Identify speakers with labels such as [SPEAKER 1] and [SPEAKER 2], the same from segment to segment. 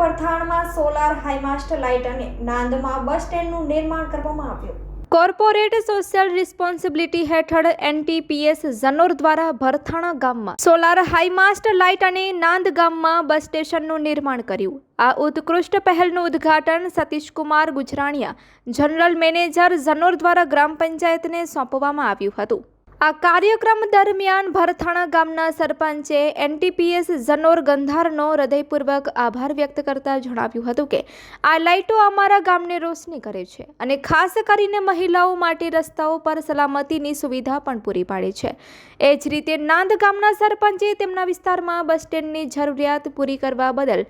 [SPEAKER 1] વરથાણમાં solar હાઈમાસ્ટ light અને નાંદમાં બસ સ્ટેન્ડનું નિર્માણ કરવામાં આવ્યું.
[SPEAKER 2] કોર્પોરેટ સોશિયલ રિસ્પોન્સિબિલિટી હેઠળ એનટીપીએસ ઝનોર દ્વારા ભરથાણા ગામમાં સોલાર હાઈમાસ્ટ લાઇટ અને નાંદ ગામમાં બસ સ્ટેશનનું નિર્માણ કર્યું. આ ઉત્કૃષ્ટ પહેલનું ઉદ્ઘાટન સતીશકુમાર ગુજરાણિયા, જનરલ મેનેજર ઝનોર દ્વારા ગ્રામ પંચાયતને સોંપવામાં આવ્યું હતું. આ કાર્યક્રમ દરમિયાન ભરથાણા ગામના સરપંચે એનટીપીએસ ઝનોર ગંધારનો હૃદયપૂર્વક આભાર વ્યક્ત કરતા જણાવ્યું હતું કે, આ લાઇટો અમારા ગામને રોશની કરે છે અને ખાસ કરીને મહિલાઓ માટે રસ્તાઓ પર સલામતીની સુવિધા પણ પૂરી પાડે છે. એ જ રીતે નાંદ ગામના સરપંચે તેમના વિસ્તારમાં બસ સ્ટેન્ડની જરૂરિયાત પૂરી કરવા બદલ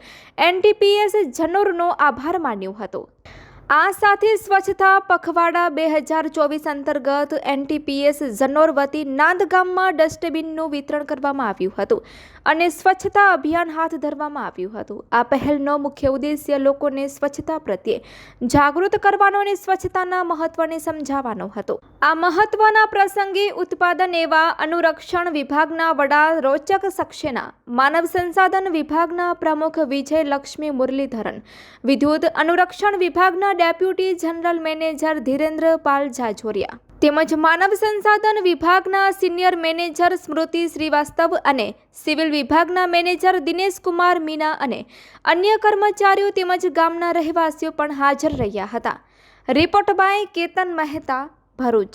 [SPEAKER 2] એનટીપીએસ ઝનોરનો આભાર માન્યો હતો. આ સાથે સ્વચ્છતા પખવાડા બે હજાર ચોવીસ અંતર્ગત એનટીપીએસ ઝનોર વતી નાંદ ડસ્ટબિનનું વિતરણ કરવામાં આવ્યું હતું અને સ્વચ્છતા અભિયાન હાથ ધરવામાં આવ્યું હતું. આ પહેલનો મુખ્ય ઉદ્દેશ્ય લોકોને સ્વચ્છતા પ્રત્યે જાગૃત કરવાનો અને સ્વચ્છતાના મહત્વને સમજાવવાનો હતો. આ મહત્વના પ્રસંગે ઉત્પાદન એવા અનુરક્ષણ વિભાગના વડા રોચક સક્સેના, માનવ સંસાધન વિભાગના પ્રમુખ વિજય લક્ષ્મી મુરલીધરન, વિદ્યુત અનુરક્ષણ વિભાગના deputy general manager Dhirendra Pal Jhajhoria તેમજ માનવ સંસાધન વિભાગના સિનિયર મેનેજર સ્મૃતિ શ્રીવાસ્તવ અને સિવિલ વિભાગના મેનેજર દિનેશ કુમાર મીના અને અન્ય કર્મચારીઓ તેમજ ગામના રહેવાસીઓ પણ હાજર રહ્યા હતા. Report by Ketan Mehta Bharuch.